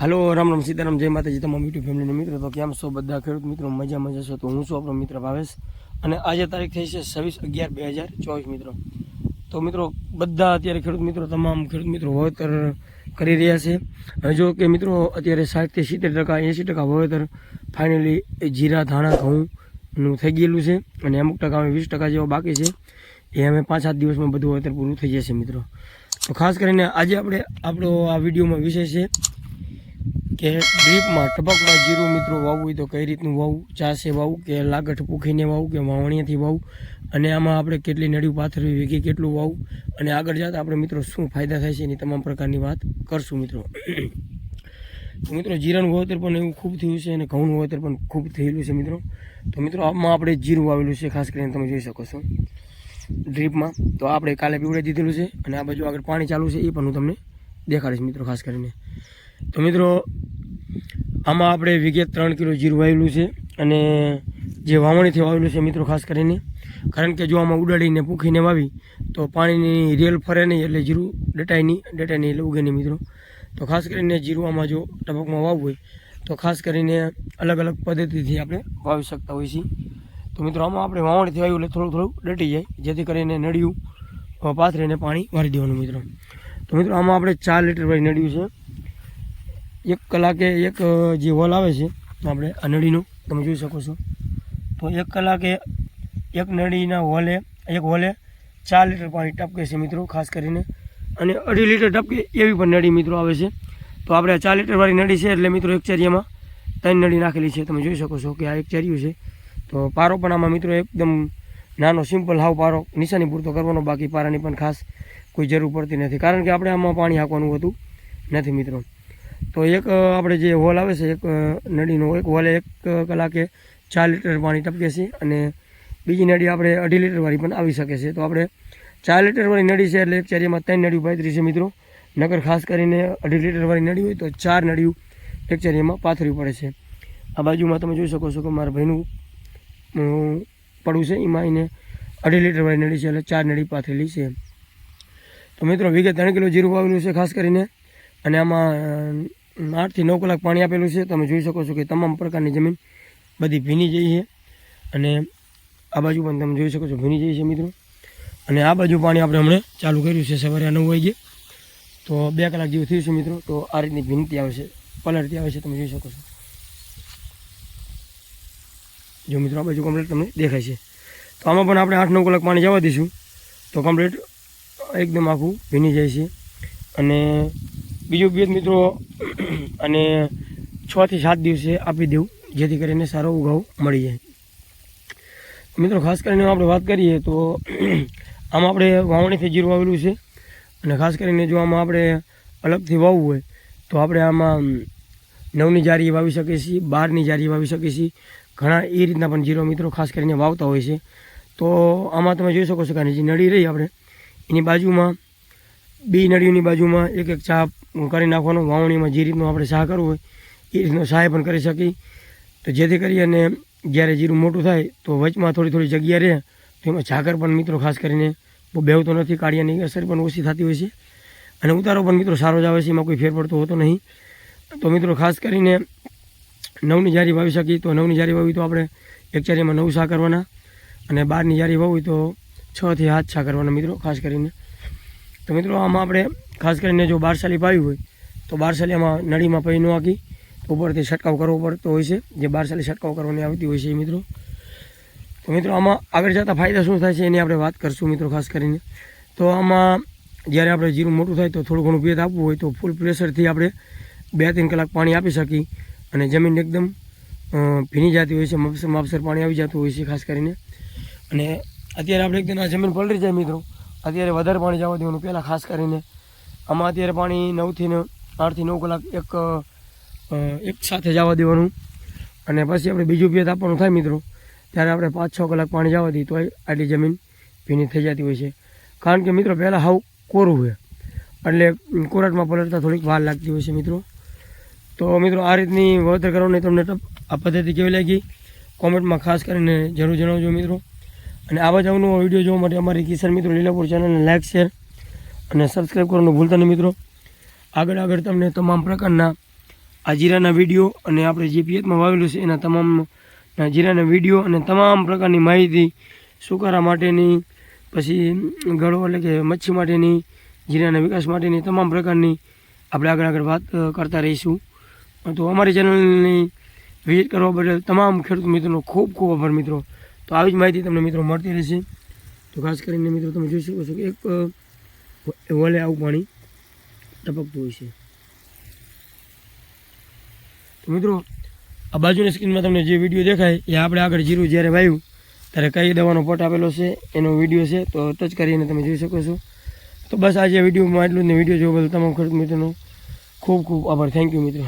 હાલો, રામ રામ સીતારામ, જય માતાજી તમામ યુટ્યુબ ફેમિલીના મિત્રો. તો કેમ છો બધા ખેડૂત મિત્રો? મજા મજા છો? તો હું છું આપણો મિત્ર ભાવેશ. અને આજે તારીખ થઈ છે છવ્વીસ અગિયાર બે હજાર ચોવીસ મિત્રો. તો મિત્રો, બધા અત્યારે ખેડૂત મિત્રો, તમામ ખેડૂત મિત્રો વાવેતર કરી રહ્યા છે. જો કે મિત્રો, અત્યારે સાઠથી સિત્તેર ટકા, એંસી ટકા વાવેતર ફાઇનલી જીરા, ધાણા, ઘઉંનું થઈ ગયેલું છે. અને અમુક ટકા અમે વીસ ટકા જેવો બાકી છે. એ અમે પાંચ સાત દિવસમાં બધું વાવેતર પૂરું થઈ જશે મિત્રો. તો ખાસ કરીને આજે આપણે, આપણો આ વિડીયોમાં વિષય છે કે ડ્રીપમાં ટપકમાં જીરું મિત્રો વાવવું હોય તો કઈ રીતનું વાવવું? ચાસે વાવવું કે લાગઠ પૂખીને વાવવું કે વાવણીયાથી વાવવું? અને આમાં આપણે કેટલી નળીઓ પાથરવી વીઘી કેટલું વાવવું? અને આગળ જતાં આપણે મિત્રો શું ફાયદા થાય છે એની તમામ પ્રકારની વાત કરશું મિત્રો. મિત્રો જીરાનું વાવેતર પણ એવું ખૂબ થયું છે અને ઘઉંનું વાવેતર પણ ખૂબ થયેલું છે મિત્રો. તો મિત્રો આમાં આપણે જીરું વાવેલું છે, ખાસ કરીને તમે જોઈ શકો છો. ડ્રીપમાં તો આપણે કાલે પીવડે દીધેલું છે અને આ બાજુ આગળ પાણી ચાલુ છે એ પણ હું તમને દેખાડીશ મિત્રો ખાસ કરીને. તો મિત્રો આમાં આપણે વિગે ત્રણ કિલો જીરું વાવેલું છે અને જે વાવણીથી વાવેલું છે મિત્રો ખાસ કરીને. કારણ કે જો આમાં ઉડાડીને પૂખીને વાવી, તો પાણીની રેલ ફરે નહીં એટલે જીરું ડટાય નહીં ડટાય નહીં એટલે ઉગે નહીં મિત્રો. તો ખાસ કરીને જીરું આમાં જો ટપકમાં વાવવું હોય, તો ખાસ કરીને અલગ અલગ પદ્ધતિથી આપણે વાવી શકતા હોઈએ છીએ. તો મિત્રો આમાં આપણે વાવણીથી વાવ્યું એટલે થોડું થોડું ડટી જાય, જેથી કરીને નળિયું પાથરીને પાણી વારી દેવાનું મિત્રો. તો મિત્રો આમાં આપણે ચાર લીટર વાળી નળિયું છે. એક કલાકે એક જે હોલ આવે છે, આપણે આ નળીનું તમે જોઈ શકો છો. તો એક કલાકે એક નળીના હોલે, એક હોલે ચાર લીટર પાણી ટપકે છે મિત્રો, ખાસ કરીને. અને અઢી લીટર ટપકે એવી પણ નળી મિત્રો આવે છે. તો આપણે આ ચાર લીટરવાળી નળી છે એટલે મિત્રો એક ચરિયામાં ત્રણ નળી નાખેલી છે, તમે જોઈ શકો છો કે આ એક ચેરિયું છે. તો પારો પણ આમાં મિત્રો એકદમ નાનો, સિમ્પલ હાવ પારો, નિશાની પૂરતો કરવાનો, બાકી પારાની પણ ખાસ કોઈ જરૂર પડતી નથી. કારણ કે આપણે આમાં પાણી હાંકવાનું હોતું નથી મિત્રો. તો એક આપણે જે હોલ આવે છે, એક નળીનો, એક હોલે એક કલાકે ચાર લીટર પાણી ટપકે છે અને બીજી નળી આપણે અઢી લીટરવાળી પણ આવી શકે છે. તો આપણે ચાર લીટરવાળી નળી છે એટલે એક ચારીમાં ત્રણ નળીઓ પાથરી છે મિત્રો. નગર ખાસ કરીને અઢી લીટરવાળી નળી હોય તો ચાર નળીઓ એક ચારીમાં પાથરવી પડે છે. આ બાજુમાં તમે જોઈ શકો છો કે મારા ભાઈનું પડવું છે. એમાં એને અઢી લીટરવાળી નળી છે એટલે ચાર નળી પાથરેલી છે. તો મિત્રો વિગે ત્રણ કિલો જીરું વાવેલું છે ખાસ કરીને. અને આમાં આઠથી નવ કલાક પાણી આપેલું છે. તમે જોઈ શકો છો કે તમામ પ્રકારની જમીન બધી ભીની જઈ છે. અને આ બાજુ પણ તમે જોઈ શકો છો ભીની જઈ છે મિત્રો. અને આ બાજુ પાણી આપણે હમણાં ચાલુ કર્યું છે સવારે નવ વાગે તો બે કલાક જેવું થયું છે મિત્રો. તો આ રીતની ભીનતી આવે છે, પલળતી આવે છે, તમે જોઈ શકો છો. જો મિત્રો આ બાજુ કમ્પ્લીટ તમને દેખાય છે. તો આમાં પણ આપણે આઠ નવ કલાક પાણી જવા દઈશું. તો કમ્પ્લીટ એકદમ આખું ભીની જાય છે. અને બીજું બીજ મિત્રો અને છ થી સાત દિવસે આપી દેવું, જેથી કરીને સારો ઉગાવ મળી જાય. મિત્રો, ખાસ કરીને આપણે વાત કરીએ તો આમાં આપણે વાવણીથી જીરું વાવેલું છે. અને ખાસ કરીને જો આમાં આપણે અલગથી વાવવું હોય, તો આપણે આમાં નવની જારી વાવી શકીએ છીએ, બારની જારી વાવી શકીએ છીએ. ઘણા એ રીતના પણ જીરો મિત્રો ખાસ કરીને વાવતા હોય છે. તો આમાં તમે જોઈ શકો છો કે જે નળી રહી આપણે, એની બાજુમાં બે નળીઓની બાજુમાં એક એક ચા કરી નાખવાનો, વાવણીમાં જે રીતનું આપણે શાહ કરવું હોય, એ રીતનો સહાય પણ કરી શકીએ તો જેથી કરી અને જ્યારે જીરું મોટું થાય, તો વચમાં થોડી થોડી જગ્યા રહે. તો એમાં ઝાકર પણ મિત્રો ખાસ કરીને બહુ બેવતો નથી, કાળિયાની અસર પણ ઓછી થતી હોય છે. અને ઉતારો પણ મિત્રો સારો જ આવે છે, એમાં કોઈ ફેર પડતો હોતો નહીં. તો મિત્રો ખાસ કરીને નવની જારી વાવી શકીએ તો નવની જારી વાવી તો આપણે એક ચારીમાં નવ સા કરવાના. અને બારની જારી વાવી તો છથી હાથ છા કરવાના મિત્રો ખાસ કરીને. તો મિત્રો, આમાં આપણે ખાસ કરીને જો બારસાલી પાવી હોય, તો બારસાલીમાં નળીમાં પૈ ન આંકી ઉપરથી છંટકાવ કરવો પડતો હોય છે. જે બારસાલી છંટકાવ કરવાની આવતી હોય છે મિત્રો. તો મિત્રો, આમાં આગળ જતાં ફાયદા શું થાય છે એની આપણે વાત કરશું મિત્રો ખાસ કરીને. તો આમાં જ્યારે આપણે જીરું મોટું થાય તો થોડું ઘણું ભેદ આપવું હોય તો ફૂલ પ્રેશરથી આપણે બે ત્રણ કલાક પાણી આપી શકીએ. અને જમીન એકદમ ભીની જતી હોય છે માપસર માપસર પાણી આવી જતું હોય છે ખાસ કરીને. અને અત્યારે આપણે એકદમ આ જમીન પલળી જાય મિત્રો. અત્યારે વધારે પાણી જવા દેવાનું. પહેલાં ખાસ કરીને આમાં અત્યારે પાણી નવથી આઠથી નવ કલાક એક એક સાથે જવા દેવાનું. અને પછી આપણે બીજું પિયત આપવાનું થાય મિત્રો. ત્યારે આપણે પાંચ છ કલાક પાણી જવા દઈએ તો આટલી જમીન ભીની થઈ જતી હોય છે. કારણ કે મિત્રો પહેલાં હાવ કોરું હોય એટલે કોરાટમાં પલટતા થોડીક વાર લાગતી હોય છે મિત્રો. તો મિત્રો આ રીતની વાવેતર કરવાની તમને આ પદ્ધતિ કેવી લાગી? કોમેન્ટમાં ખાસ કરીને જરૂર જણાવજો મિત્રો. અને આવા જ અવનવો વીડિયો જોવા માટે અમારી કિસાન મિત્રો લીલાપુર ચેનલને લાઇક શેર અને સબસ્ક્રાઈબ કરવાનું ભૂલતા નહીં મિત્રો. આગળ આગળ તમને તમામ પ્રકારના આ જીરાના વીડિયો અને આપણે જે પિયતમાં વાવેલું છે એના તમામ જીરાના વીડિયો અને તમામ પ્રકારની માહિતી સુકારા માટેની, પછી ગળો એટલે કે મચ્છી માટેની, જીરાના વિકાસ માટેની તમામ પ્રકારની આપણે આગળ આગળ વાત કરતા રહીશું. તો અમારી ચેનલની વિઝિટ કરવા બદલ તમામ ખેડૂત મિત્રોનો ખૂબ ખૂબ આભાર મિત્રો. તો આવી જ માહિતી તમને મિત્રો મળતી રહેશે. તો ખાસ કરીને મિત્રો તમે જોઈ શકો છો કે એક વલે આવું પાણી ટપકતું હોય છે. તો મિત્રો, આ બાજુની સ્ક્રીનમાં તમને જે વીડિયો દેખાય, એ આપણે આગળ જીરું જ્યારે વાવ્યું ત્યારે કઈ દવાનો પટ આપેલો છે, એનો વીડિયો છે, તો ટચ કરીને તમે જોઈ શકો છો. તો બસ આજે વિડીયોમાં એટલું જ ને વીડિયો જોવા બદલ તમામ ખેડૂત મિત્રોનો ખૂબ ખૂબ આભાર. થેન્ક યુ મિત્રો.